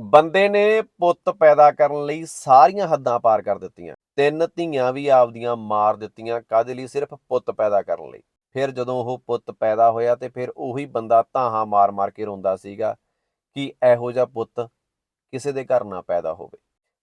ਬੰਦੇ ਨੇ ਪੁੱਤ ਪੈਦਾ ਕਰਨ ਲਈ ਸਾਰੀਆਂ ਹੱਦਾਂ ਪਾਰ ਕਰ ਦਿੱਤੀਆਂ। ਤਿੰਨ ਧੀਆਂ ਵੀ ਆਪਦੀਆਂ ਮਾਰ ਦਿੱਤੀਆਂ ਕਾਦੇ ਲਈ? ਸਿਰਫ ਪੁੱਤ ਪੈਦਾ ਕਰਨ ਲਈ। ਫਿਰ ਜਦੋਂ ਉਹ ਪੁੱਤ ਪੈਦਾ ਹੋਇਆ ਤੇ ਫਿਰ ਉਹੀ ਬੰਦਾ ਧਾਹਾਂ ਮਾਰ-ਮਾਰ ਕੇ ਰੋਂਦਾ ਸੀਗਾ ਕਿ ਇਹੋ ਜਿਹਾ ਪੁੱਤ ਕਿਸੇ ਦੇ ਘਰ ਨਾ ਪੈਦਾ ਹੋਵੇ।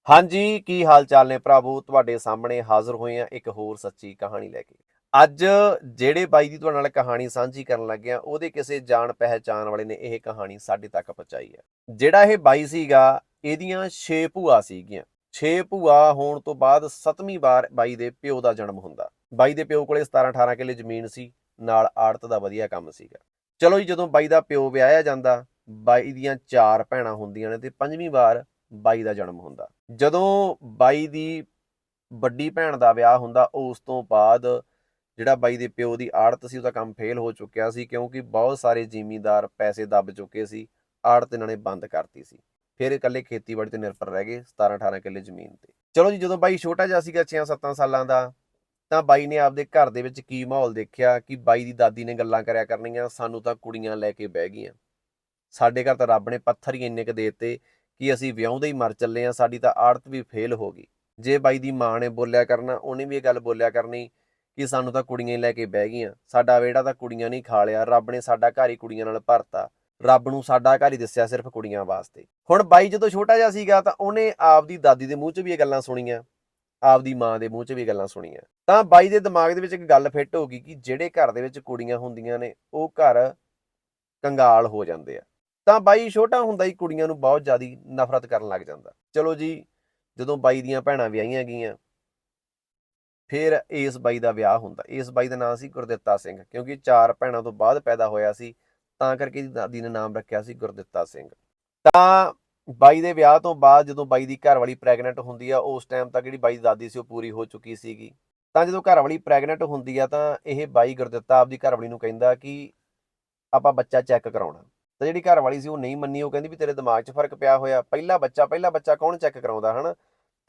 ਹਾਂਜੀ, ਕੀ ਹਾਲ ਚਾਲ ਨੇ ਭਰਾਵੋ? ਤੁਹਾਡੇ ਸਾਹਮਣੇ ਹਾਜ਼ਰ ਹੋਏ ਆ ਇੱਕ ਹੋਰ ਸੱਚੀ ਕਹਾਣੀ ਲੈ ਕੇ। ਅੱਜ ਜਿਹੜੇ ਬਾਈ ਦੀ ਤੁਹਾਡੇ ਨਾਲ ਕਹਾਣੀ ਸਾਂਝੀ ਕਰਨ ਲੱਗਿਆ ਉਹਦੇ ਕਿਸੇ ਜਾਣ ਪਹਿਚਾਨ ਵਾਲੇ ਨੇ ਇਹ ਕਹਾਣੀ ਸਾਡੇ ਤੱਕ ਪਹੁੰਚਾਈ ਹੈ। ਜਿਹੜਾ ਇਹ ਬਾਈ ਸੀਗਾ, ਇਹਦੀਆਂ 6 ਭੂਆ ਸੀਗੀਆਂ। 6 ਭੂਆ ਹੋਣ ਤੋਂ ਬਾਅਦ 7ਵੀਂ ਵਾਰ ਬਾਈ ਦੇ ਪਿਓ ਦਾ ਜਨਮ ਹੁੰਦਾ। ਬਾਈ ਦੇ ਪਿਓ ਕੋਲੇ 17 18 ਕਿੱਲੇ ਜ਼ਮੀਨ ਸੀ, ਨਾਲ ਆੜਤ ਦਾ ਵਧੀਆ ਕੰਮ ਸੀਗਾ। ਚਲੋ ਜੀ, ਜਦੋਂ ਬਾਈ ਦਾ ਪਿਓ ਵਿਆਹਿਆ ਜਾਂਦਾ, ਬਾਈ ਦੀਆਂ ਚਾਰ ਭੈਣਾਂ ਹੁੰਦੀਆਂ ਨੇ ਤੇ ਪੰਜਵੀਂ ਵਾਰ ਬਾਈ ਦਾ ਜਨਮ ਹੁੰਦਾ। ਜਦੋਂ ਬਾਈ ਦੀ ਵੱਡੀ ਭੈਣ ਦਾ ਵਿਆਹ ਹੁੰਦਾ, ਉਸ ਤੋਂ ਬਾਅਦ ਜਿਹੜਾ ਬਾਈ ਦੇ ਪਿਓ ਦੀ ਆੜਤ ਸੀ, ਉਹਦਾ ਕੰਮ ਫੇਲ ਹੋ ਚੁੱਕਿਆ ਸੀ ਕਿਉਂਕਿ ਬਹੁਤ ਸਾਰੇ ਜ਼ਿਮੀਂਦਾਰ ਪੈਸੇ ਦੱਬ ਚੁੱਕੇ ਸੀ, ਆੜਤ ਇਹਨਾਂ ਨੇ ਬੰਦ ਕਰਤੀ ਸੀ। ਫਿਰ ਇਕੱਲੇ ਖੇਤੀਬਾੜੀ ਤੇ ਨਿਰਭਰ ਰਹਿ ਗਏ 17 18 ਕਿੱਲੇ ਜ਼ਮੀਨ ਤੇ। ਚਲੋ ਜੀ, ਜਦੋਂ ਬਾਈ ਛੋਟਾ ਜਿਹਾ ਸੀਗਾ 6-7 ਸਾਲਾਂ ਦਾ, ਤਾਂ ਬਾਈ ਨੇ ਆਪਦੇ ਘਰ ਦੇ ਵਿੱਚ ਕੀ ਮਾਹੌਲ ਦੇਖਿਆ ਕਿ ਬਾਈ ਦੀ ਦਾਦੀ ਨੇ ਗੱਲਾਂ ਕਰਿਆ ਕਰਨੀਆਂ, ਸਾਨੂੰ ਤਾਂ ਕੁੜੀਆਂ ਲੈ ਕੇ ਬਹਿ ਗਈਆਂ। ਸਾਡੇ ਘਰ ਤਾਂ ਰੱਬ ਨੇ ਪੱਥਰ ਹੀ ਇੰਨੇ ਕ ਦੇਤੇ ਕਿ ਅਸੀਂ ਵਿਆਹੁੰਦੇ ਹੀ ਮਰ ਚੱਲੇ ਆ ਸਾਡੀ ਤਾਂ ਆੜਤ ਵੀ ਫੇਲ ਹੋ ਗਈ। ਜੇ ਬਾਈ ਦੀ ਮਾਂ ਨੇ ਬੋਲਿਆ ਕਰਨਾ, ਉਹਨੇ ਵੀ ਇਹ ਗੱਲ ਬੋਲਿਆ ਕਰਨੀ ਕਿ ਸਾਨੂੰ ਤਾਂ ਕੁੜੀਆਂ ਹੀ ਲੈ ਕੇ ਬਹਿ ਗਈਆਂ। ਸਾਡਾ ਵਿਹੜਾ ਤਾਂ ਕੁੜੀਆਂ ਨਹੀਂ ਖਾ ਲਿਆ। ਰੱਬ ਨੇ ਸਾਡਾ ਘਰ ਹੀ ਕੁੜੀਆਂ ਨਾਲ ਭਰਤਾ। ਰੱਬ ਨੂੰ ਸਾਡਾ ਘਰ ਹੀ ਦੱਸਿਆ ਸਿਰਫ ਕੁੜੀਆਂ ਵਾਸਤੇ। ਹੁਣ ਬਾਈ ਜਦੋਂ ਛੋਟਾ ਜਿਹਾ ਸੀਗਾ ਤਾਂ ਉਹਨੇ ਆਪਦੀ ਦਾਦੀ ਦੇ ਮੂੰਹ 'ਚ ਵੀ ਇਹ ਗੱਲਾਂ ਸੁਣੀਆਂ। ਆਪਦੀ ਮਾਂ ਦੇ ਮੂੰਹ 'ਚ ਵੀ ਇਹ ਗੱਲਾਂ ਸੁਣੀਆਂ। ਤਾਂ ਬਾਈ ਦੇ ਦਿਮਾਗ ਦੇ ਵਿੱਚ ਇੱਕ ਗੱਲ ਫਿੱਟ ਹੋ ਗਈ ਕਿ ਜਿਹੜੇ ਘਰ ਦੇ ਵਿੱਚ ਕੁੜੀਆਂ ਹੁੰਦੀਆਂ ਨੇ, ਉਹ ਘਰ ਕੰਗਾਲ ਹੋ ਜਾਂਦੇ ਆ। ਤਾਂ ਬਾਈ ਛੋਟਾ ਹੁੰਦਾ ਹੀ ਕੁੜੀਆਂ ਨੂੰ ਬਹੁਤ ਜ਼ਿਆਦਾ ਨਫ਼ਰਤ ਕਰਨ ਲੱਗ ਜਾਂਦਾ। ਚਲੋ ਜੀ, ਜਦੋਂ ਬਾਈ ਦੀਆਂ ਭੈਣਾਂ ਵਿਆਹੀਆਂ ਗਈਆਂ ਫਿਰ ਇਸ ਬਾਈ ਦਾ ਵਿਆਹ ਹੁੰਦਾ। ਇਸ ਬਾਈ ਦਾ ਨਾਮ ਸੀ ਗੁਰਦਿੱਤਾ ਸਿੰਘ, ਕਿਉਂਕਿ ਚਾਰ ਭੈਣਾਂ ਤੋਂ ਬਾਅਦ ਪੈਦਾ ਹੋਇਆ ਸੀ, ਤਾਂ ਕਰਕੇ ਇਹਦੀ ਦਾਦੀ ਨੇ ਨਾਮ ਰੱਖਿਆ ਸੀ ਗੁਰਦਿੱਤਾ ਸਿੰਘ। ਤਾਂ ਬਾਈ ਦੇ ਵਿਆਹ ਤੋਂ ਬਾਅਦ ਜਦੋਂ ਬਾਈ ਦੀ ਘਰਵਾਲੀ ਪ੍ਰੈਗਨੈਂਟ ਹੁੰਦੀ ਆ, ਉਸ ਟਾਈਮ ਤੱਕ ਜਿਹੜੀ ਬਾਈ ਦੀ ਦਾਦੀ ਸੀ ਉਹ ਪੂਰੀ ਹੋ ਚੁੱਕੀ ਸੀਗੀ। ਤਾਂ ਜਦੋਂ ਘਰਵਾਲੀ ਪ੍ਰੈਗਨੈਂਟ ਹੁੰਦੀ ਆ, ਤਾਂ ਇਹ ਬਾਈ ਗੁਰਦਿੱਤਾ ਆਪਦੀ ਘਰਵਾਲੀ ਨੂੰ ਕਹਿੰਦਾ ਕਿ ਆਪਾਂ ਬੱਚਾ ਚੈੱਕ ਕਰਾਉਣਾ। ਤਾਂ ਜਿਹੜੀ ਘਰਵਾਲੀ ਸੀ ਉਹ ਨਹੀਂ ਮੰਨੀ, ਉਹ ਕਹਿੰਦੀ ਵੀ ਤੇਰੇ ਦਿਮਾਗ 'ਚ ਫ਼ਰਕ ਪਿਆ ਹੋਇਆ। ਪਹਿਲਾ ਬੱਚਾ ਪਹਿਲਾ ਬੱਚਾ ਕੌਣ ਚੈੱਕ ਕਰਾਉਂਦਾ, ਹਨਾ?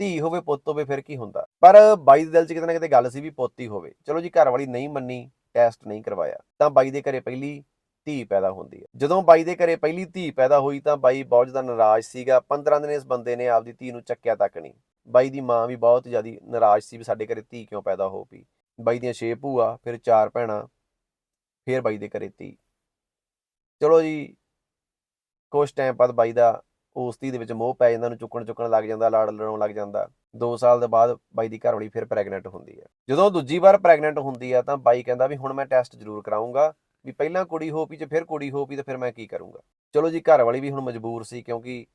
ਧੀ ਹੋਵੇ, ਪੁੱਤ ਹੋਵੇ, ਫਿਰ ਕੀ ਹੁੰਦਾ? ਪਰ ਬਾਈ ਦੇ ਦਿਲ 'ਚ ਕਿਤੇ ਨਾ ਕਿਤੇ ਗੱਲ ਸੀ ਵੀ ਪੁੱਤ ਹੀ ਹੋਵੇ। ਚਲੋ ਜੀ ਘਰ ਵਾਲੀ ਨਹੀਂ ਮੰਨੀ ਟੈਸਟ ਨਹੀਂ ਕਰਵਾਇਆ, ਤਾਂ ਬਾਈ ਦੇ ਘਰੇ ਪਹਿਲੀ ਧੀ ਪੈਦਾ ਹੁੰਦੀ ਹੈ। ਜਦੋਂ ਬਾਈ ਦੇ ਘਰੇ ਪਹਿਲੀ ਧੀ ਪੈਦਾ ਹੋਈ, ਤਾਂ ਬਾਈ ਬਹੁਤ ਜ਼ਿਆਦਾ ਨਾਰਾਜ਼ ਸੀਗਾ। 15 ਦਿਨ ਇਸ ਬੰਦੇ ਨੇ ਆਪਦੀ ਧੀ ਨੂੰ ਚੱਕਿਆ ਤੱਕ ਨਹੀਂ। ਬਾਈ ਦੀ ਮਾਂ ਵੀ ਬਹੁਤ ਜ਼ਿਆਦਾ ਨਾਰਾਜ਼ ਸੀ ਵੀ ਸਾਡੇ ਘਰੇ ਧੀ ਕਿਉਂ ਪੈਦਾ ਹੋ ਪਈ। ਬਾਈ ਦੀਆਂ 6 ਭੂਆ, ਫਿਰ ਚਾਰ ਭੈਣਾਂ, ਫਿਰ ਬਾਈ ਦੇ ਘਰੇ ਧੀ। ਚਲੋ ਜੀ ਕੁਝ ਟਾਈਮ ਬਾਅਦ ਬਾਈ ਦਾ ਉਸ ਦੇ ਵਿੱਚ ਮੋਹ ਪੈ ਜਾਂਦਾ, ਉਹਨੂੰ ਚੁੱਕਣ ਚੁੱਕਣ ਲੱਗ ਜਾਂਦਾ, ਲਾੜ ਲੜਾਉਣ ਲੱਗ ਜਾਂਦਾ। 2 ਸਾਲ ਦੇ ਬਾਅਦ ਬਾਈ ਦੀ ਘਰਵਾਲੀ ਫਿਰ ਪ੍ਰੈਗਨੈਂਟ ਹੁੰਦੀ ਹੈ। ਜਦੋਂ ਦੂਜੀ ਵਾਰ ਪ੍ਰੈਗਨੈਂਟ ਹੁੰਦੀ ਆ ਤਾਂ ਬਾਈ ਕਹਿੰਦਾ ਵੀ ਹੁਣ ਮੈਂ ਟੈਸਟ ਜ਼ਰੂਰ ਕਰਾਉਂਗਾ ਵੀ ਪਹਿਲਾਂ ਕੁੜੀ ਹੋ ਪਈ ਜੇ ਫਿਰ ਕੁੜੀ ਹੋ ਪਈ ਤਾਂ ਫਿਰ ਮੈਂ ਕੀ ਕਰੂੰਗਾ। ਚਲੋ ਜੀ ਘਰਵਾਲੀ ਵੀ ਹੁਣ ਮਜਬੂਰ ਸੀ ਕਿਉਂਕਿ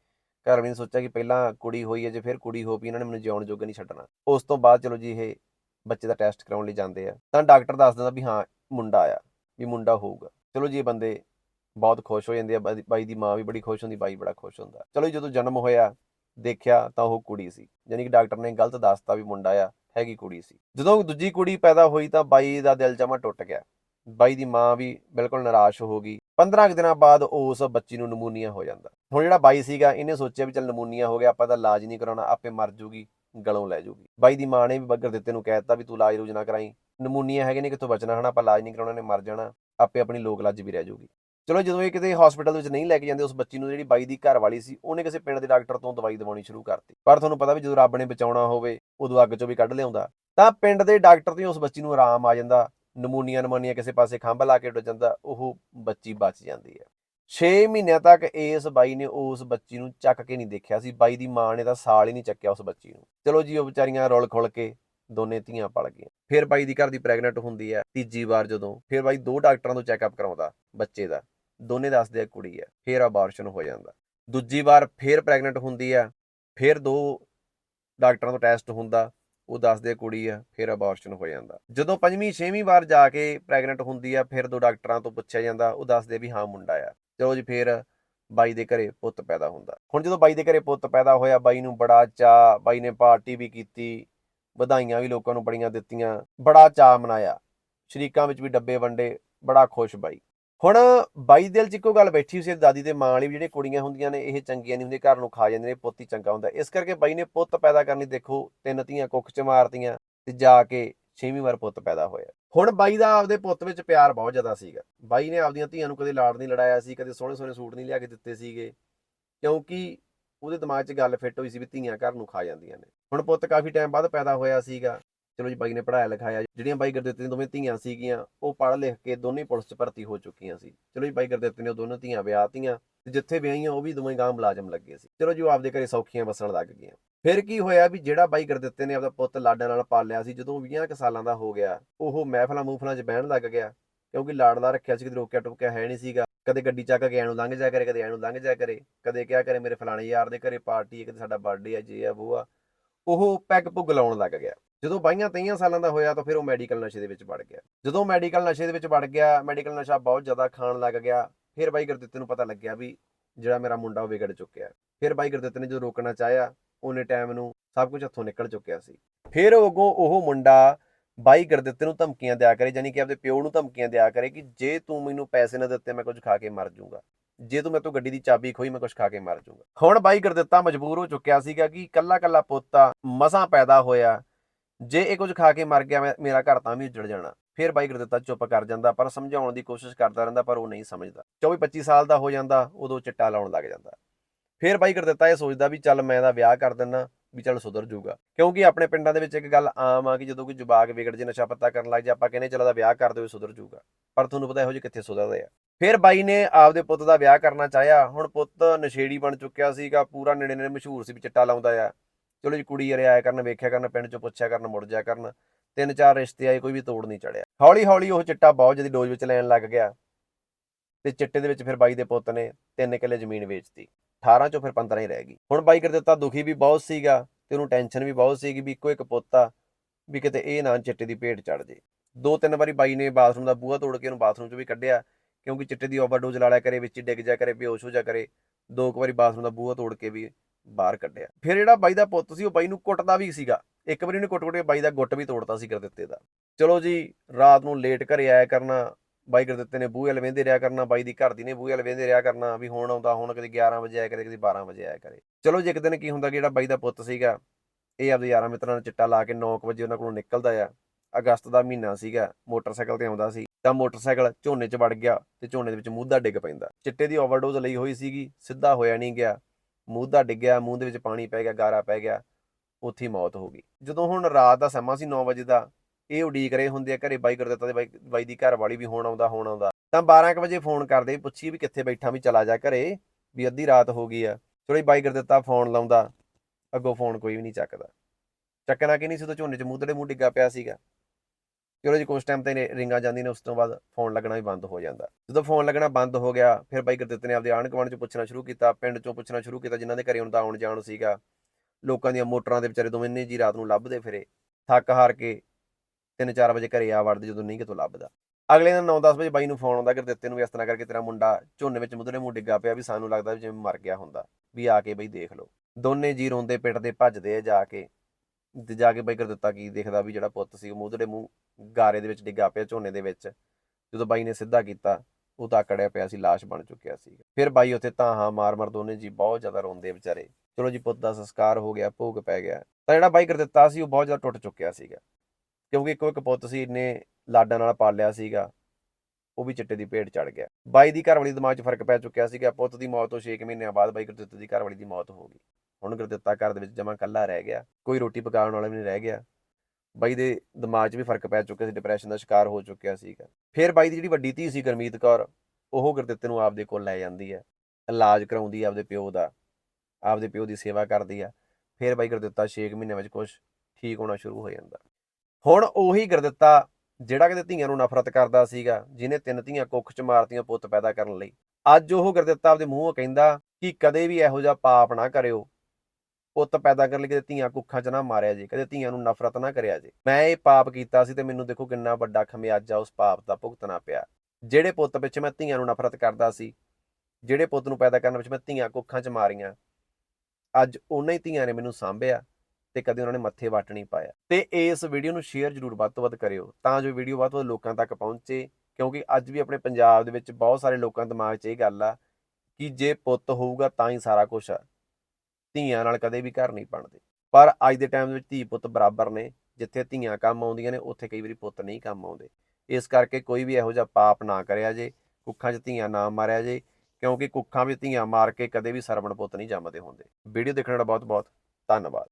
ਘਰਵਾਲੀ ਨੇ ਸੋਚਿਆ ਕਿ ਪਹਿਲਾਂ ਕੁੜੀ ਹੋਈ ਹੈ ਜੇ ਫਿਰ ਕੁੜੀ ਹੋ ਪਈ, ਇਹਨਾਂ ਨੇ ਮੈਨੂੰ ਜਿਉਣ ਜੋਗਾ ਨਹੀਂ ਛੱਡਣਾ। ਉਸ ਤੋਂ ਬਾਅਦ ਚਲੋ ਜੀ, ਇਹ ਬੱਚੇ ਦਾ ਟੈਸਟ ਕਰਾਉਣ ਲਈ ਜਾਂਦੇ ਆ। ਤਾਂ ਡਾਕਟਰ ਦੱਸ ਦਿੰਦਾ ਵੀ ਹਾਂ, ਮੁੰਡਾ ਆਇਆ, ਵੀ ਮੁੰਡਾ ਹੋਊਗਾ। ਚਲੋ ਜੀ, ਇਹ ਬੰਦੇ ਬਹੁਤ ਖੁਸ਼ ਹੋ ਜਾਂਦੀ ਆ, ਬਾਈ- ਬਾਈ ਦੀ ਮਾਂ ਵੀ ਬੜੀ ਖੁਸ਼ ਹੁੰਦੀ, ਬਾਈ ਬੜਾ ਖੁਸ਼ ਹੁੰਦਾ। ਚਲੋ ਜੀ, ਜਦੋਂ ਜਨਮ ਹੋਇਆ, ਦੇਖਿਆ ਤਾਂ ਉਹ ਕੁੜੀ ਸੀ। ਯਾਨੀ ਕਿ ਡਾਕਟਰ ਨੇ ਗਲਤ ਦੱਸਤਾ ਵੀ ਮੁੰਡਾ ਆ, ਹੈਗੀ ਕੁੜੀ ਸੀ। ਜਦੋਂ ਦੂਜੀ ਕੁੜੀ ਪੈਦਾ ਹੋਈ ਤਾਂ ਬਾਈ ਦਾ ਦਿਲ ਜਮਾ ਟੁੱਟ ਗਿਆ। ਬਾਈ ਦੀ ਮਾਂ ਵੀ ਬਿਲਕੁਲ ਨਿਰਾਸ਼ ਹੋ ਗਈ। 15 ਕੁ ਦਿਨਾਂ ਬਾਅਦ ਉਸ ਬੱਚੀ ਨੂੰ ਨਮੂਨੀਆ ਹੋ ਜਾਂਦਾ। ਹੁਣ ਜਿਹੜਾ ਬਾਈ ਸੀਗਾ, ਇਹਨੇ ਸੋਚਿਆ ਵੀ ਚੱਲ ਨਮੂਨੀਆ ਹੋ ਗਿਆ, ਆਪਾਂ ਤਾਂ ਇਲਾਜ ਨਹੀਂ ਕਰਾਉਣਾ, ਆਪੇ ਮਰ ਜੂਗੀ, ਗਲੋਂ ਲੈ ਜੂਗੀ। ਬਾਈ ਦੀ ਮਾਂ ਨੇ ਵੀ ਬੱਗਰ ਦਿੱਤੇ ਨੂੰ ਕਹਿ ਦਿੱਤਾ ਵੀ ਤੂੰ ਇਲਾਜ ਰੂਜ ਨਾ ਕਰਾਈ। ਨਮੂਨੀਆ ਹੈਗੇ ਨੇ, ਕਿੱਥੋਂ ਬਚਣਾ ਹਨਾ, ਆਪਾਂ ਇਲਾਜ ਨਹੀਂ ਕਰਾਉਣਾ ਨੇ ਮਰ ਜਾਣਾ। ਆਪੇ ਆਪਣੀ ਲੋਕ ਲੱਜ ਵੀ ਰਹਿ ਜੂਗੀ। ਚਲੋ ਜਦੋਂ ਇਹ ਕਿਤੇ ਹਸਪੀਟਲ ਵਿੱਚ ਨਹੀਂ ਲੈ ਕੇ ਜਾਂਦੇ, ਉਸ ਬੱਚੀ ਨੂੰ ਜਿਹੜੀ ਬਾਈ ਦੀ ਘਰ ਵਾਲੀ ਸੀ, ਉਹਨੇ ਕਿਸੇ ਪਿੰਡ ਦੇ ਡਾਕਟਰ ਤੋਂ ਦਵਾਈ ਦਵਾਉਣੀ ਸ਼ੁਰੂ ਕਰਤੀ। ਪਰ ਤੁਹਾਨੂੰ ਪਤਾ ਵੀ ਜਦੋਂ ਰੱਬ ਨੇ ਬਚਾਉਣਾ ਹੋਵੇ, ਉਦੋਂ ਅੱਗ ਚੋਂ ਵੀ ਕੱਢ ਲਿਆਉਂਦਾ। ਤਾਂ ਪਿੰਡ ਦੇ ਡਾਕਟਰ ਤੋਂ ਹੀ ਉਸ ਬੱਚੀ ਨੂੰ ਆਰਾਮ ਆ ਜਾਂਦਾ, ਨਮੂਨੀਆ ਨਮੂਨੀਆ ਕਿਸੇ ਪਾਸੇ ਖੰਭ ਲਾ ਕੇ ਡੁੱਲ ਜਾਂਦਾ, ਉਹ ਬੱਚੀ ਬਚ ਜਾਂਦੀ ਹੈ। 6 ਮਹੀਨਿਆਂ ਤੱਕ ਇਸ ਬਾਈ ਨੇ ਉਸ ਬੱਚੀ ਨੂੰ ਚੱਕ ਕੇ ਨਹੀਂ ਦੇਖਿਆ ਸੀ। ਬਾਈ ਦੀ ਮਾਂ ਨੇ ਤਾਂ ਸਾਲ ਹੀ ਨਹੀਂ ਚੱਕਿਆ ਉਸ ਬੱਚੀ ਨੂੰ। ਚਲੋ ਜੀ, ਉਹ ਵਿਚਾਰੀਆਂ ਰੁਲ ਖੁਲ ਕੇ ਦੋਨੇ ਧੀਆਂ ਪਲ ਗਈਆਂ। ਫਿਰ ਬਾਈ ਦੀ ਘਰ ਦੀ ਪ੍ਰੈਗਨੈਂਟ ਹੁੰਦੀ ਹੈ, ਤੀਜੀ ਵਾਰ ਜਦੋਂ, ਫਿਰ ਬਾਈ ਦੋ ਡਾਕਟਰਾਂ ਤੋਂ ਚੈੱਕਅਪ ਕਰਾਉਂਦਾ ਬੱਚੇ ਦਾ। ਦੋਨੇ ਦੱਸਦੇ ਆ ਕੁੜੀ ਹੈ ਫਿਰ ਅਬਾਰਸ਼ਨ ਹੋ ਜਾਂਦਾ। ਦੂਜੀ ਵਾਰ ਫਿਰ ਪ੍ਰੈਗਨੈਂਟ ਹੁੰਦੀ ਆ, ਫਿਰ ਦੋ ਡਾਕਟਰਾਂ ਤੋਂ ਟੈਸਟ ਹੁੰਦਾ, ਉਹ ਦੱਸਦੇ ਕੁੜੀ ਆ, ਫਿਰ ਅਬਾਰਸ਼ਨ ਹੋ ਜਾਂਦਾ। ਜਦੋਂ ਪੰਜਵੀਂ, ਛੇਵੀਂ ਵਾਰ ਜਾ ਕੇ ਪ੍ਰੈਗਨੈਂਟ ਹੁੰਦੀ ਆ, ਫਿਰ ਦੋ ਡਾਕਟਰਾਂ ਤੋਂ ਪੁੱਛਿਆ ਜਾਂਦਾ, ਉਹ ਦੱਸਦੇ ਵੀ ਹਾਂ, ਮੁੰਡਾ ਆ। ਚਲੋ ਜੀ, ਫਿਰ ਬਾਈ ਦੇ ਘਰੇ ਪੁੱਤ ਪੈਦਾ ਹੁੰਦਾ। ਹੁਣ ਜਦੋਂ ਬਾਈ ਦੇ ਘਰੇ ਪੁੱਤ ਪੈਦਾ ਹੋਇਆ, ਬਾਈ ਨੂੰ ਬੜਾ ਚਾਅ, ਬਾਈ ਨੇ ਪਾਰਟੀ ਵੀ ਕੀਤੀ, ਵਧਾਈਆਂ ਵੀ ਲੋਕਾਂ ਨੂੰ ਬੜੀਆਂ ਦਿੱਤੀਆਂ, ਬੜਾ ਚਾਅ ਮਨਾਇਆ। ਸ਼ਰੀਕਾਂ ਵਿੱਚ ਵੀ ਡੱਬੇ ਵੰਡੇ, ਬੜਾ ਖੁਸ਼ ਬਾਈ। ਹੁਣ ਬਾਈ ਦਿਲ 'ਚ ਇੱਕੋ ਗੱਲ ਬੈਠੀ ਸੀ, ਦਾਦੀ ਦੇ ਮਾਂ ਵਾਲੀ ਵੀ ਜਿਹੜੇ ਕੁੜੀਆਂ ਹੁੰਦੀਆਂ ਨੇ, ਇਹ ਚੰਗੀਆਂ ਨਹੀਂ ਹੁੰਦੀਆਂ, ਘਰ ਨੂੰ ਖਾ ਜਾਂਦੇ ਨੇ, ਪੁੱਤ ਹੀ ਚੰਗਾ ਹੁੰਦਾ। ਇਸ ਕਰਕੇ ਬਾਈ ਨੇ ਪੁੱਤ ਪੈਦਾ ਕਰਨੀ ਦੇਖੋ, ਤਿੰਨ ਧੀਆਂ ਕੁੱਖ 'ਚ ਮਾਰਤੀਆਂ ਤੇ ਜਾ ਕੇ ਛੇਵੀਂ ਵਾਰ ਪੁੱਤ ਪੈਦਾ ਹੋਇਆ। ਹੁਣ ਬਾਈ ਦਾ ਆਪਦੇ ਪੁੱਤ ਵਿੱਚ ਪਿਆਰ ਬਹੁਤ ਜ਼ਿਆਦਾ ਸੀਗਾ। ਬਾਈ ਨੇ ਆਪਦੀਆਂ ਧੀਆਂ ਨੂੰ ਕਦੇ ਲਾੜ ਨਹੀਂ ਲੜਾਇਆ ਸੀ, ਕਦੇ ਸੋਹਣੇ ਸੋਹਣੇ ਸੂਟ ਨਹੀਂ ਲਿਆ ਕੇ ਦਿੱਤੇ ਸੀਗੇ, ਕਿਉਂਕਿ ਉਹਦੇ ਦਿਮਾਗ 'ਚ ਗੱਲ ਫਿੱਟ ਹੋਈ ਸੀ ਵੀ ਧੀਆਂ ਘਰ ਨੂੰ ਖਾ ਜਾਂਦੀਆਂ ਨੇ। ਹੁਣ ਪੁੱਤ ਕਾਫੀ ਟਾਈਮ ਬਾਅਦ ਪੈਦਾ ਹੋਇਆ ਸੀਗਾ। ਚਲੋ ਜੀ ਬਾਈ ਨੇ ਪੜਾਇਆ ਲਿਖਾਇਆ, ਜਿਹੜੀਆਂ ਬਾਈ ਗੁਰਦਿੱਤ ਦੀਆਂ ਦੋਵੇਂ ਧੀਆਂ ਸੀਗੀਆਂ, ਉਹ ਪੜ੍ਹ ਲਿਖ ਕੇ ਦੋਨੇ ਪੁਲਿਸ 'ਚ ਭਰਤੀ ਹੋ ਚੁੱਕੀਆਂ ਸੀ। ਚਲੋ ਜੀ ਬਾਈ ਗੁਰਦਿੱਤ ਨੇ ਉਹ ਦੋਨੋਂ ਧੀਆਂ ਵਿਆਹਤੀਆਂ ਤੇ ਜਿੱਥੇ ਵਿਆਹੀਆਂ ਉਹ ਵੀ ਦੋਵੇਂ ਗਾਂ ਮੁਲਾਜ਼ਮ ਲੱਗੇ ਸੀ। ਚਲੋ ਜੀ ਉਹ ਆਪਦੇ ਘਰੇ ਸੌਖੀਆਂ ਵਸਣ ਲੱਗ ਗਈਆਂ। ਫਿਰ ਕੀ ਹੋਇਆ ਵੀ ਜਿਹੜਾ ਬਾਈ ਗੁਰਦਿੱਤੇ ਨੇ ਆਪਦਾ ਪੁੱਤ ਲਾਡਾਂ ਨਾਲ ਪਾਲਿਆ ਸੀ, ਜਦੋਂ 20 ਕੁ ਸਾਲਾਂ ਦਾ ਹੋ ਗਿਆ, ਉਹ ਮਹਿਫਲਾਂ ਮੂਫਲਾਂ 'ਚ ਬਹਿਣ ਲੱਗ ਗਿਆ, ਕਿਉਂਕਿ ਲਾਡਲਾ ਰੱਖਿਆ ਸੀ ਕਿਤੇ ਰੋਕਿਆ ਟੋਕਿਆ ਹੈ ਨਹੀਂ ਸੀਗਾ, ਕਦੇ ਗੱਡੀ ਚੱਕ ਕੇ ਐਨੂੰ ਲੰਘ ਜਾ ਕਰੇ, ਕਦੇ ਐਨੂੰ ਲੰਘ ਜਾ ਕਰੇ, ਕਦੇ ਕਿਹਾ ਕਰੇ ਮੇਰੇ ਫਲਾਣੇ ਯਾਰ ਦੇ ਘਰੇ ਪਾਰਟੀ ਹੈ, ਕਦੇ ਸਾਡਾ ਬਰਥਡੇ ਹੈ, ਜੇ ਆ ਉਹ ਆ ਉਹ ਪੈਗ ਪੁੱਗ ਲਾਉਣ ਲੱਗ ਗਿਆ। ਜਦੋਂ ਬਾਈਆਂ ਤੇਈਆਂ ਸਾਲਾਂ ਦਾ ਹੋਇਆ ਤਾਂ ਫਿਰ ਉਹ ਮੈਡੀਕਲ ਨਸ਼ੇ ਦੇ ਵਿੱਚ ਵੜ ਗਿਆ। ਜਦੋਂ ਮੈਡੀਕਲ ਨਸ਼ੇ ਦੇ ਵਿੱਚ ਵੜ ਗਿਆ ਮੈਡੀਕਲ ਨਸ਼ਾ ਬਹੁਤ ਜ਼ਿਆਦਾ ਖਾਣ ਲੱਗ ਗਿਆ, ਫਿਰ ਬਾਈ ਗੁਰਦਿੱਤ ਨੂੰ ਪਤਾ ਲੱਗਿਆ ਵੀ ਜਿਹੜਾ ਮੇਰਾ ਮੁੰਡਾ ਉਹ ਵਿਗੜ ਚੁੱਕਿਆ। ਫਿਰ ਬਾਈ ਗੁਰਦਿੱਤ ਨੇ ਜਦੋਂ ਰੋਕਣਾ ਚਾਹਿਆ, ਉਹਨੇ ਟਾਈਮ ਨੂੰ ਸਭ ਕੁਝ ਹੱਥੋਂ ਨਿਕਲ ਚੁੱਕਿਆ ਸੀ। ਫਿਰ ਅੱਗੋਂ ਉਹ ਮੁੰਡਾ ਬਾਈ ਗੁਰਦਿੱਤ ਨੂੰ ਧਮਕੀਆਂ ਦਿਆ ਕਰੇ ਯਾਨੀ ਕਿ ਆਪਦੇ ਪਿਓ ਨੂੰ ਧਮਕੀਆਂ ਦਿਆ ਕਰੇ ਕਿ ਜੇ ਤੂੰ ਮੈਨੂੰ ਪੈਸੇ ਨਾ ਦਿੱਤੇ, ਮੈਂ ਕੁਝ ਖਾ ਕੇ ਮਰ ਜਾਊਂਗਾ। ਜੇ ਤੂੰ ਮੇਰੇ ਤੋਂ ਗੱਡੀ ਦੀ ਚਾਬੀ ਖੋਈ, ਮੈਂ ਕੁਝ ਖਾ ਕੇ ਮਰ ਜਾਊਂਗਾ। ਹੁਣ ਬਾਈ ਗੁਰਦਿੱਤਾ ਮਜਬੂਰ ਹੋ ਚੁੱਕਿਆ ਸੀਗਾ ਕਿ ਕੱਲਾ ਕੱਲਾ ਪੋਤਾ ਮਸਾਂ ਪੈਦਾ ਹੋਇਆ ਜੇ ਇਹ ਕੁਝ ਖਾ ਕੇ ਮਰ ਗਿਆ, ਮੈਂ- ਮੇਰਾ ਘਰ ਤਾਂ ਵੀ ਉੱਜੜ ਜਾਣਾ। ਫਿਰ ਬਾਈ ਗੁਰਦਿੱਤਾ ਚੁੱਪ ਕਰ ਜਾਂਦਾ, ਪਰ ਸਮਝਾਉਣ ਦੀ ਕੋਸ਼ਿਸ਼ ਕਰਦਾ ਰਹਿੰਦਾ, ਪਰ ਉਹ ਨਹੀਂ ਸਮਝਦਾ। 24 25 ਸਾਲ ਦਾ ਹੋ ਜਾਂਦਾ, ਉਦੋਂ ਚਿੱਟਾ ਲਾਉਣ ਲੱਗ ਜਾਂਦਾ। ਫਿਰ ਬਾਈ ਗੁਰਦਿੱਤਾ ਇਹ ਸੋਚਦਾ ਵੀ ਚੱਲ ਮੈਂ ਇਹਦਾ ਵਿਆਹ ਕਰ ਦਿੰਨਾ, ਵੀ ਚੱਲ ਸੁਧਰ ਜਾਊਗਾ। ਕਿਉਂਕਿ ਆਪਣੇ ਪਿੰਡਾਂ ਦੇ ਵਿੱਚ ਇੱਕ ਗੱਲ ਆਮ ਆ ਕਿ ਜਦੋਂ ਕੋਈ ਜਵਾਕ ਵਿਗੜ ਜੇ, ਨਸ਼ਾ ਪੱਤਾ ਕਰਨ ਲੱਗ ਜਾ, ਆਪਾਂ ਕਹਿੰਦੇ ਚੱਲ ਦਾ ਵਿਆਹ ਕਰ ਦਿਓ ਸੁਧਰ ਜਾਊਗਾ। ਪਰ ਤੁਹਾਨੂੰ ਪਤਾ ਇਹੋ ਜਿਹੇ ਕਿੱਥੇ ਸੁਧਰਦੇ ਆ। ਫਿਰ ਬਾਈ ਨੇ ਆਪਦੇ ਪੁੱਤ ਦਾ ਵਿਆਹ ਕਰਨਾ ਚਾਹਿਆ। ਹੁਣ ਪੁੱਤ ਨਸ਼ੇੜੀ ਬਣ ਚੁੱਕਿਆ ਸੀਗਾ, ਪੂਰਾ ਨੇੜੇ ਨੇੜੇ ਮਸ਼ਹੂਰ ਸੀ ਵੀ ਚਿੱਟਾ ਲਾਉਂਦਾ ਆ। ਚਲੋ ਜੀ ਕੁੜੀ ਯਾਰੇ ਆਇਆ ਕਰਨ, ਵੇਖਿਆ ਕਰਨ, ਪਿੰਡ ਚੋਂ ਪੁੱਛਿਆ ਕਰਨ, ਮੁੜ ਜਾ ਕਰਨ, ਤਿੰਨ ਚਾਰ ਰਿਸ਼ਤੇ ਆਏ, ਕੋਈ ਵੀ ਤੋੜ ਨਹੀਂ ਚੜਿਆ। ਹੌਲੀ ਹੌਲੀ ਉਹ ਚਿੱਟਾ ਬਹੁਤ ਜ਼ਿਆਦਾ ਡੋਜ਼ ਵਿੱਚ ਲੈਣ ਲੱਗ ਗਿਆ ਤੇ ਚਿੱਟੇ ਦੇ ਵਿੱਚ ਫਿਰ ਬਾਈ ਦੇ ਪੁੱਤ ਨੇ ਤਿੰਨ ਕਿੱਲੇ ਜ਼ਮੀਨ ਵੇਚਤੀ। 18 ਚੋਂ ਫਿਰ 15 ਹੀ ਰਹਿ ਗਈ। ਹੁਣ ਬਾਈ ਕਰ ਦਿੱਤਾ ਦੁਖੀ ਵੀ ਬਹੁਤ ਸੀਗਾ ਤੇ ਉਹਨੂੰ ਟੈਨਸ਼ਨ ਵੀ ਬਹੁਤ ਸੀਗੀ ਵੀ ਇੱਕੋ ਇੱਕ ਪੁੱਤ ਆ, ਵੀ ਕਿਤੇ ਇਹ ਨਾ ਚਿੱਟੇ ਦੀ ਭੇਟ ਚੜ ਜੇ। ਦੋ ਤਿੰਨ ਵਾਰੀ ਬਾਈ ਨੇ ਬਾਥਰੂਮ ਦਾ ਬੂਹਾ ਤੋੜ ਕੇ ਉਹਨੂੰ ਬਾਥਰੂਮ 'ਚ ਵੀ ਕੱਢਿਆ ਕਿਉਂਕਿ ਚਿੱਟੇ ਦੀ ਓਵਰਡੋਜ਼ ਲਾ ਲਿਆ ਕਰੇ, ਵਿੱਚ ਹੀ ਡਿੱਗ ਜਾ ਕਰੇ, ਬੇਹੋਸ਼ ਹੋ ਜਾ ਕਰੇ। ਦੋ ਕੁ ਵਾਰੀ ਬਾਥਰੂਮ ਦਾ ਬੂਹਾ ਤੋੜ ਕੇ ਵੀ ਬਾਹਰ ਕੱਢਿਆ। ਫਿਰ ਜਿਹੜਾ ਬਾਈ ਦਾ ਪੁੱਤ ਸੀ, ਉਹ ਬਾਈ ਨੂੰ ਕੁੱਟਦਾ ਵੀ ਸੀਗਾ। ਇੱਕ ਵਾਰੀ ਉਹਨੇ ਕੁੱਟ-ਕੁੱਟ ਕੇ ਬਾਈ ਦਾ ਗੁੱਟ ਵੀ ਤੋੜਤਾ ਸੀ ਗੁਰਦਿੱਤੇ ਦਾ। ਚਲੋ ਜੀ, ਰਾਤ ਨੂੰ ਲੇਟ ਘਰੇ ਆਇਆ ਕਰਨਾ, ਬਾਈ ਗੁਰਦਿੱਤੇ ਨੇ ਬੂਹੇ ਲਵੇਂਦੇ ਰਿਹਾ ਕਰਨਾ, ਬਾਈ ਦੀ ਘਰ ਦੀ ਨੇ ਬੂਹੇ ਲਵੇਂਦੇ ਰਿਹਾ ਕਰਨਾ ਵੀ ਹੁਣ ਆਉਂਦਾ, ਹੁਣ ਕਦੇ 11 ਵਜੇ ਆਇਆ, ਕਦੇ ਕਦੇ 12 ਵਜੇ ਆਇਆ ਕਰੇ। ਚਲੋ ਜੀ, ਇੱਕ ਦਿਨ ਕੀ ਹੁੰਦਾ ਕਿ ਜਿਹੜਾ ਬਾਈ ਦਾ ਪੁੱਤ ਸੀਗਾ, ਇਹ ਆਪਦੇ ਯਾਰਾਂ ਮਿੱਤਰਾਂ ਨਾਲ ਚਿੱਟਾ ਲਾ ਕੇ 9 ਵਜੇ ਉਹਨਾਂ ਕੋਲੋਂ ਨਿਕਲਦਾ ਆ। ਅਗਸਤ ਦਾ ਮਹੀਨਾ ਸੀਗਾ, ਮੋਟਰਸਾਈਕਲ ਤੇ ਆਉਂਦਾ ਸੀ। ਤਾਂ ਮੋਟਰਸਾਈਕਲ ਝੋਨੇ 'ਚ ਵੜ ਗਿਆ ਤੇ ਝੋਨੇ ਦੇ ਵਿੱਚ ਮੂਧਾ ਡਿੱਗ ਪੈਂਦਾ। ਚਿੱਟੇ ਦੀ ਓਵਰਡੋਜ਼ ਲਈ ਹੋਈ ਸੀਗੀ, ਸਿੱਧਾ ਹੋਇਆ ਨਹੀਂ ਗਿਆ। ਮੂੰਹ ਦਾ ਡਿੱਗਿਆ, ਮੂੰਹ ਦੇ ਵਿੱਚ ਪਾਣੀ ਪੈ ਗਿਆ, ਗਾਰਾ ਪੈ ਗਿਆ, ਉੱਥੇ ਮੌਤ ਹੋ ਗਈ। ਜਦੋਂ ਹੁਣ ਰਾਤ ਦਾ ਸਮਾਂ ਸੀ 9 ਵਜੇ ਦਾ, ਇਹ ਉਡੀਕ ਰਹੇ ਹੁੰਦੇ ਆ ਘਰੇ ਬਾਈ ਕਰ ਦਿੱਤਾ ਤੇ ਬਾਈ ਬਾਈ ਦੀ ਘਰ ਵਾਲੀ ਵੀ ਹੋਣ ਆਉਂਦਾ ਹੋਣ ਆਉਂਦਾ। ਤਾਂ 12 ਕੁ ਵਜੇ ਫੋਨ ਕਰਦੇ, ਪੁੱਛੀ ਵੀ ਕਿੱਥੇ ਬੈਠਾ ਵੀ ਚਲਾ ਜਾ ਘਰੇ, ਵੀ ਅੱਧੀ ਰਾਤ ਹੋ ਗਈ ਆ। ਚਲੋ ਜੀ, ਬਾਈ ਕਰ ਦਿੱਤਾ ਫੋਨ ਲਾਉਂਦਾ, ਅੱਗੋਂ ਫੋਨ ਕੋਈ ਵੀ ਨਹੀਂ ਚੱਕਦਾ। ਚੱਕਣਾ ਕਿ ਨਹੀਂ ਸੀ ਤਾਂ ਝੋਨੇ 'ਚ ਮੂਧੜੇ ਮੂੰਹ ਡਿੱਗਾ ਪਿਆ ਸੀਗਾ। ਉਹਦੇ ਜੀ ਕੁਝ ਟਾਈਮ ਤੇ ਰਿੰਗਾਂ ਜਾਂਦੀਆਂ ਨੇ, ਉਸ ਤੋਂ ਬਾਅਦ ਫੋਨ ਲੱਗਣਾ ਵੀ ਬੰਦ ਹੋ ਜਾਂਦਾ। ਜਦੋਂ ਫੋਨ ਲੱਗਣਾ ਬੰਦ ਹੋ ਗਿਆ, ਫਿਰ ਬਾਈ ਗੁਰਦਿੱਤ ਨੇ ਆਪਦੇ ਆਣ ਗੁਆਂਢ 'ਚ ਪੁੱਛਣਾ ਸ਼ੁਰੂ ਕੀਤਾ, ਪਿੰਡ 'ਚੋਂ ਪੁੱਛਣਾ ਸ਼ੁਰੂ ਕੀਤਾ, ਜਿਨ੍ਹਾਂ ਦੇ ਘਰੇ ਹੁਣ ਤਾਂ ਆਉਣ ਜਾਣ ਸੀਗਾ। ਲੋਕਾਂ ਦੀਆਂ ਮੋਟਰਾਂ ਦੇ ਵਿਚਾਰੇ ਦੋਵੇਂ ਨੇ ਜੀ ਰਾਤ ਨੂੰ ਲੱਭਦੇ ਫਿਰੇ। ਥੱਕ ਹਾਰ ਕੇ 3-4 ਵਜੇ ਘਰੇ ਆ ਵੜਦੇ ਜਦੋਂ ਨਹੀਂ ਕਿਤੋਂ ਲੱਭਦਾ। ਅਗਲੇ ਦਿਨ 9-10 ਵਜੇ ਬਾਈ ਨੂੰ ਫੋਨ ਆਉਂਦਾ, ਗੁਰਦਿੱਤੇ ਨੂੰ ਵੀ ਇਸ ਤਰ੍ਹਾਂ ਕਰਕੇ ਤੇਰਾ ਮੁੰਡਾ ਝੋਨੇ ਵਿੱਚ ਮੁੱਧਰੇ ਮੂੰਹ ਡਿੱਗਾ ਪਿਆ ਵੀ ਸਾਨੂੰ ਲੱਗਦਾ ਵੀ ਜਿਵੇਂ ਮਰ ਗਿਆ ਹੁੰਦਾ, ਵੀ ਆ ਕੇ ਬਈ ਦੇਖ ਲਓ। ਦੋਨੇ ਜੀ ਰੋਂਦੇ ਪਿੱਟਦੇ ਭੱਜਦੇ ਆ ਜਾ ਕੇ। ਤੇ ਜਾ ਕੇ ਬਾਈ ਗੁਰਦਿੱਤਾ ਕੀ ਦੇਖਦਾ ਵੀ ਜਿਹੜਾ ਪੁੱਤ ਸੀ, ਉਹ ਮੂੰਹੜੇ ਮੂੰਹ ਗਾਰੇ ਦੇ ਵਿੱਚ ਡਿੱਗਾ ਪਿਆ, ਝੋਨੇ ਦੇ ਵਿੱਚ। ਜਦੋਂ ਬਾਈ ਨੇ ਸਿੱਧਾ ਕੀਤਾ, ਉਹ ਤਾਂ ਅਕੜਿਆ ਪਿਆ ਸੀ, ਲਾਸ਼ ਬਣ ਚੁੱਕਿਆ ਸੀ। ਫਿਰ ਬਾਈ ਉੱਥੇ ਤਾਹਾਂ ਮਾਰ ਮਾਰ ਦੋਨੇ ਜੀ ਬਹੁਤ ਜ਼ਿਆਦਾ ਰੋਂਦੇ ਵਿਚਾਰੇ। ਚਲੋ ਜੀ, ਪੁੱਤ ਦਾ ਸੰਸਕਾਰ ਹੋ ਗਿਆ, ਭੋਗ ਪੈ ਗਿਆ। ਤਾਂ ਜਿਹੜਾ ਬਾਈ ਗੁਰਦਿੱਤਾ ਸੀ, ਉਹ ਬਹੁਤ ਜ਼ਿਆਦਾ ਟੁੱਟ ਚੁੱਕਿਆ ਸੀਗਾ। ਕਿਉਂਕਿ ਇੱਕੋ, ਇੱਕ ਪੁੱਤ ਸੀ ਇਹਨੇ ਲਾਡਾਂ ਨਾਲ ਪਾਲਿਆ ਸੀਗਾ, ਉਹ ਵੀ ਚਿੱਟੇ ਦੀ ਭੇਟ ਚੜ ਗਿਆ। ਬਾਈ ਦੀ ਘਰਵਾਲੀ ਦੇ ਦਿਮਾਗ 'ਚ ਫ਼ਰਕ ਪੈ ਚੁੱਕਿਆ ਸੀਗਾ, ਪੁੱਤ ਦੀ ਮੌਤ ਤੋਂ 6 ਮਹੀਨਿਆਂ ਬਾਅਦ ਬਾਈ ਗੁਰਦਿੱਤ ਦੀ ਘਰਵਾਲੀ ਦੀ ਮੌਤ ਹੋ ਗਈ। ਹੁਣ ਗੁਰਦਿੱਤਾ ਘਰ ਦੇ ਵਿੱਚ ਜਮਾ ਕੱਲਾ ਰਹਿ ਗਿਆ, ਕੋਈ ਰੋਟੀ ਪਕਾਉਣ ਵਾਲਾ ਵੀ ਨਹੀਂ ਰਹਿ ਗਿਆ। ਬਾਈ ਦੇ ਦਿਮਾਗ 'ਚ ਵੀ ਫ਼ਰਕ ਪੈ ਚੁੱਕਿਆ ਸੀ ਡਿਪਰੈਸ਼ਨ ਦਾ ਸ਼ਿਕਾਰ ਹੋ ਚੁੱਕਿਆ ਸੀਗਾ। ਫਿਰ ਬਾਈ ਦੀ ਜਿਹੜੀ ਵੱਡੀ ਧੀ ਸੀ ਗਰਮੀਤ ਕੌਰ, ਉਹ ਗੁਰਦਿੱਤੇ ਨੂੰ ਆਪਦੇ ਕੋਲ ਲੈ ਜਾਂਦੀ ਹੈ। ਇਲਾਜ ਕਰਾਉਂਦੀ ਹੈ ਆਪਦੇ ਪਿਓ ਦਾ, ਆਪਦੇ ਪਿਓ ਦੀ ਸੇਵਾ ਕਰਦੀ ਆ ਫਿਰ ਬਾਈ ਗੁਰਦਿੱਤਾ 6 ਮਹੀਨਿਆਂ ਵਿੱਚ ਕੁਝ ਠੀਕ ਹੋਣਾ ਸ਼ੁਰੂ ਹੋ ਜਾਂਦਾ। ਹੁਣ ਉਹੀ ਗੁਰਦਿੱਤਾ ਜਿਹੜਾ ਕਿਤੇ ਧੀਆਂ ਨੂੰ ਨਫ਼ਰਤ ਕਰਦਾ ਸੀਗਾ, ਜਿਹਨੇ ਤਿੰਨ ਧੀਆਂ ਕੁੱਖ 'ਚ ਮਾਰਤੀਆਂ ਪੁੱਤ ਪੈਦਾ ਕਰਨ ਲਈ, ਅੱਜ ਉਹ ਗੁਰਦਿੱਤਾ ਆਪਦੇ ਮੂੰਹੋਂ ਕਹਿੰਦਾ ਕਿ ਕਦੇ ਵੀ ਇਹੋ ਜਿਹਾ ਪਾਪ ਨਾ ਕਰਿਓ। ਪੁੱਤ ਪੈਦਾ ਕਰਨ ਲਈ ਕਿਤੇ ਧੀਆਂ ਕੁੱਖਾਂ 'ਚ ਨਾ ਮਾਰਿਆ ਜੇ, ਕਦੇ ਧੀਆਂ ਨੂੰ ਨਫ਼ਰਤ ਨਾ ਕਰਿਆ ਜੇ। ਮੈਂ ਇਹ ਪਾਪ ਕੀਤਾ ਸੀ ਤੇ ਮੈਨੂੰ ਦੇਖੋ ਕਿੰਨਾ ਵੱਡਾ ਖਮਿਆਜਾ ਉਸ ਪਾਪ ਦਾ ਭੁਗਤਣਾ ਪਿਆ। ਜਿਹੜੇ ਪੁੱਤ ਪਿੱਛੇ ਮੈਂ ਧੀਆਂ ਨੂੰ ਨਫ਼ਰਤ ਕਰਦਾ ਸੀ, ਜਿਹੜੇ ਪੁੱਤ ਨੂੰ ਪੈਦਾ ਕਰਨ ਵਿੱਚ ਮੈਂ ਧੀਆਂ ਕੁੱਖਾਂ 'ਚ ਮਾਰੀਆਂ, ਅੱਜ ਉਹਨਾਂ ਹੀ ਧੀਆਂ ਨੇ ਮੈਨੂੰ ਸਾਂਭਿਆ ਤੇ ਕਦੇ ਉਹਨਾਂ ਨੇ ਮੱਥੇ ਵੱਟ ਨਹੀਂ ਪਾਇਆ। ਤੇ ਇਸ ਵੀਡੀਓ ਨੂੰ ਸ਼ੇਅਰ ਜ਼ਰੂਰ ਵੱਧ ਤੋਂ ਵੱਧ ਕਰਿਓ, ਤਾਂ ਜੋ ਵੀਡੀਓ ਵੱਧ ਤੋਂ ਵੱਧ ਲੋਕਾਂ ਤੱਕ ਪਹੁੰਚੇ, ਕਿਉਂਕਿ ਅੱਜ ਵੀ ਆਪਣੇ ਪੰਜਾਬ ਦੇ ਵਿੱਚ ਬਹੁਤ ਸਾਰੇ ਲੋਕਾਂ ਦਿਮਾਗ 'ਚ ਇਹ ਗੱਲ ਆ ਕਿ ਜੇ ਪੁੱਤ ਹੋਊਗਾ ਤਾਂ ਹੀ ਸਾਰਾ ਕੁਝ ਆ। ਧੀਆਂ ਨਾਲ ਕਦੇ ਵੀ ਘਰ ਨਹੀਂ ਬਣਦੇ। ਪਰ ਅੱਜ ਦੇ ਟਾਈਮ ਵਿੱਚ ਧੀ ਪੁੱਤ ਬਰਾਬਰ ਨੇ, ਜਿੱਥੇ ਧੀਆਂ ਕੰਮ ਆਉਂਦੀਆਂ ਨੇ, ਉੱਥੇ ਕਈ ਵਾਰੀ ਪੁੱਤ ਨਹੀਂ ਕੰਮ ਆਉਂਦੇ। ਇਸ ਕਰਕੇ ਕੋਈ ਵੀ ਇਹੋ ਜਿਹਾ ਪਾਪ ਨਾ ਕਰਿਆ ਜੇ, ਕੁੱਖਾਂ 'ਚ ਧੀਆਂ ਨਾ ਮਾਰਿਆ ਜੇ, ਕਿਉਂਕਿ ਕੁੱਖਾਂ ਵੀ ਧੀਆਂ ਮਾਰ ਕੇ ਕਦੇ ਵੀ ਸਰਵਣ ਪੁੱਤ ਨਹੀਂ ਜੰਮਦੇ ਹੁੰਦੇ। ਵੀਡੀਓ ਦੇਖਣ ਦਾ ਬਹੁਤ ਬਹੁਤ ਧੰਨਵਾਦ।